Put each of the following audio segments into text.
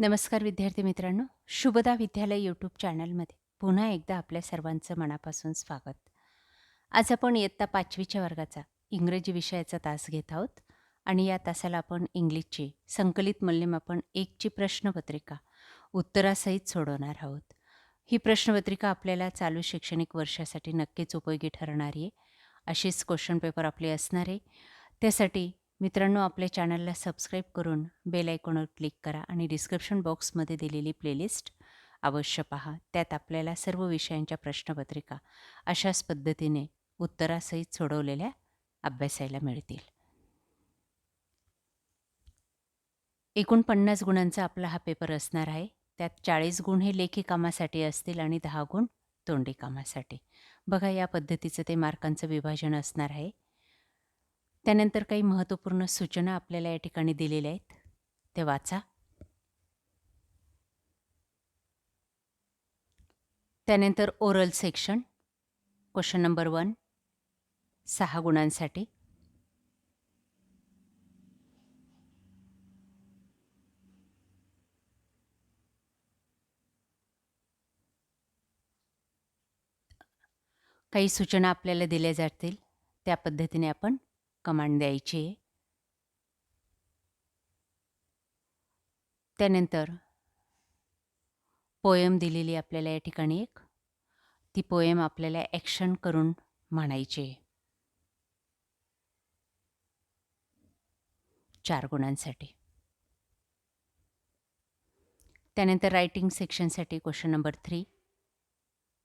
नमस्कार विद्यार्थी मित्रांनो. शुभदा विद्यालय यूट्यूब चॅनलमध्ये पुन्हा एकदा आपल्या सर्वांचं मनापासून स्वागत. आज आपण इयत्ता पाचवीच्या वर्गाचा इंग्रजी विषयाचा तास घेत आहोत आणि या तासाला आपण इंग्लिशची संकलित मूल्यमापन एकची प्रश्नपत्रिका उत्तरासहित सोडवणार आहोत. ही प्रश्नपत्रिका आपल्याला चालू शैक्षणिक वर्षासाठी नक्कीच उपयोगी ठरणारी आहे. अशीच क्वेश्चन पेपर आपले असणार आहे. त्यासाठी मित्रांनो आपल्या चॅनलला सबस्क्राईब करून बेल आयकॉनवर क्लिक करा आणि डिस्क्रिप्शन बॉक्समध्ये दिलेली प्लेलिस्ट अवश्य पहा. त्यात आपल्याला सर्व विषयांच्या प्रश्नपत्रिका अशाच पद्धतीने उत्तरासहित सोडवलेल्या अभ्यासायला मिळतील. एकूण पन्नास गुणांचा आपला हा पेपर असणार आहे. त्यात चाळीस गुण हे लेखी कामासाठी असतील आणि दहा गुण तोंडी कामासाठी. बघा या पद्धतीचं ते मार्कांचं विभाजन असणार आहे. त्यानंतर काही महत्त्वपूर्ण सूचना आपल्याला या ठिकाणी दिलेल्या आहेत. ते वाचा. त्यानंतर oral section question number one सहा गुणांसाठी. काही सूचना आपल्याला दिल्या जातील त्या पद्धतीने आपण कमांड द्यायची. आहे त्यानंतर पोयम दिलेली आपल्याला या ठिकाणी एक. ती पोयम आपल्याला ॲक्शन करून म्हणायची. आहे चार गुणांसाठी. त्यानंतर रायटिंग सेक्शनसाठी क्वेश्चन नंबर थ्री.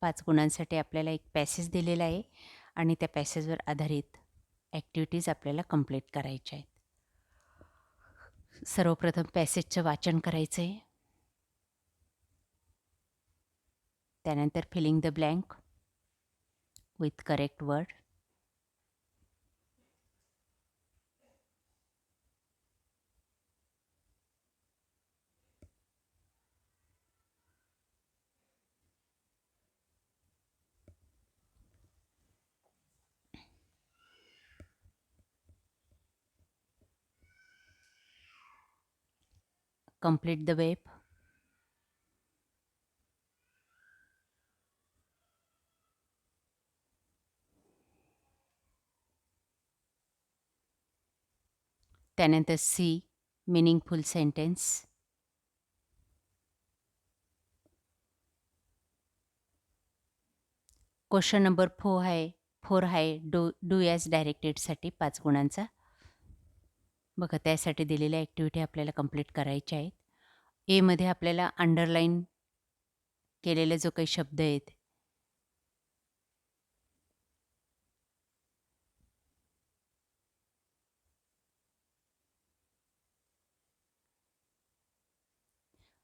पाच गुणांसाठी आपल्याला एक पॅसेज दिलेला आहे आणि त्या पॅसेजवर आधारित ॲक्टिव्हिटीज आपल्याला कंप्लीट करायच्या आहेत. सर्वप्रथम पॅसेजचं वाचन करायचं आहे त्यानंतर filling the blank with correct word. Complete the web. त्यानंतर C meaningful sentence question number four आहे फोर आहे डू डू ॲज डायरेक्टेडसाठी पाच गुणांचा. बघा त्यासाठी दिलेल्या ॲक्टिव्हिटी आपल्याला कंप्लीट करायच्या आहेत. एमध्ये आपल्याला अंडरलाईन केलेले जो काही शब्द आहेत.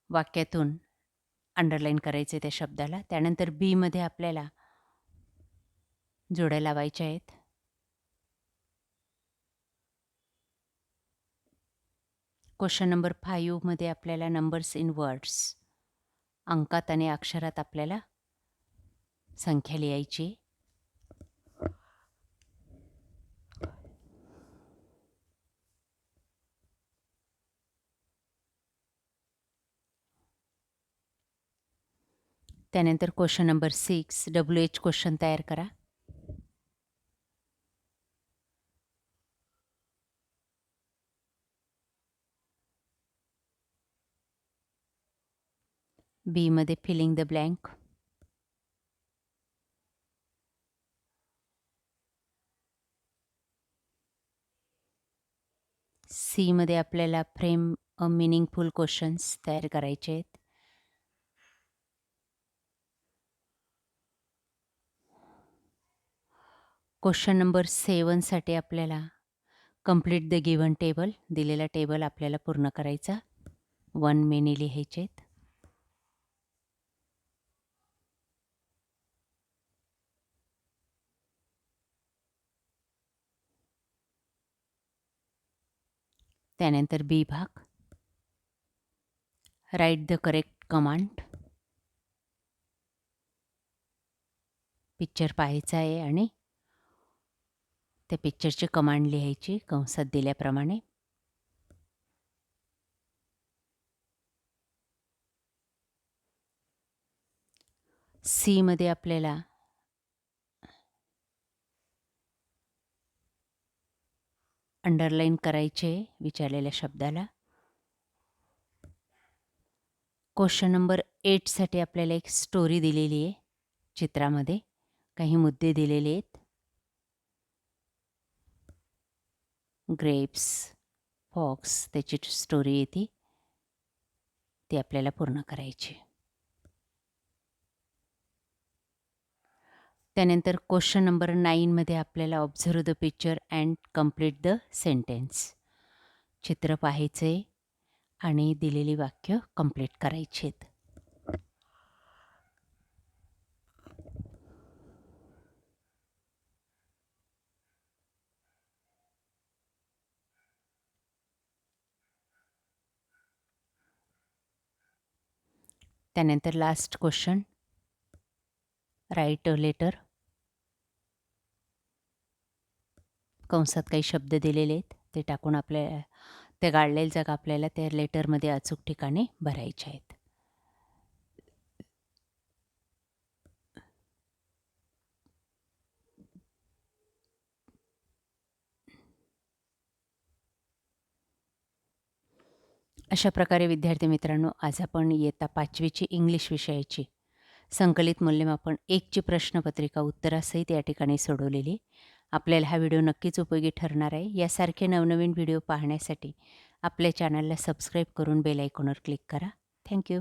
वाक्यातून अंडरलाईन करायचे त्या शब्दाला. त्यानंतर बीमध्ये आपल्याला जोड्या लावायच्या आहेत. क्वेश्चन नंबर फाईव्हमध्ये आपल्याला नंबर्स इन वर्ड्स अंकात आणि अक्षरात आपल्याला संख्या लिहायची त्यानंतर question number six W H question तयार करा. बीमध्ये फिलिंग द ब्लँक सीमध्ये आपल्याला फ्रेम अ मिनिंगफुल क्वेश्चन्स तयार करायचे आहेत. क्वेश्चन नंबर सेवनसाठी आपल्याला कंप्लीट द गिवन टेबल दिलेला टेबल आपल्याला पूर्ण करायचा. वन मेने लिहायचे आहेत. त्यानंतर बी भाग. Write the correct command picture पाहायचा आहे आणि त्या पिक्चरची कमांड लिहायची कंसात दिल्याप्रमाणे. सीमध्ये आपल्याला अंडरलाईन करायचे आहे विचारलेल्या शब्दाला. क्वेश्चन नंबर एटसाठी आपल्याला एक स्टोरी दिलेली आहे चित्रामध्ये. काही मुद्दे दिलेले आहेत. ग्रेप्स फॉक्स त्याची स्टोरी येते. ती आपल्याला पूर्ण करायची आहे. त्यानंतर क्वेश्चन नंबर नाईनमध्ये आपल्याला observe the picture and complete the sentence चित्र पाहायचं आहे आणि दिलेली वाक्य कंप्लीट करायची आहेत त्यानंतर last question write a letter कंसात काही शब्द दिलेले आहेत ते टाकून आपल्या ते गाळलेले जागा आपल्याला त्या लेटरमध्ये अचूक ठिकाणी भरायचे आहेत. अशा प्रकारे विद्यार्थी मित्रांनो आज आपण इयत्ता पाचवीची इंग्लिश विषयाची संकलित मूल्यमापन एकची प्रश्नपत्रिका उत्तरासहित या ठिकाणी सोडवलेली. आपल्याला हा व्हिडिओ नक्कीच उपयोगी ठरणार आहे. यासारखे नवनवीन व्हिडिओ पाहण्यासाठी आपल्या चॅनलला सबस्क्राईब करून बेल आयकॉनवर क्लिक करा. थँक्यू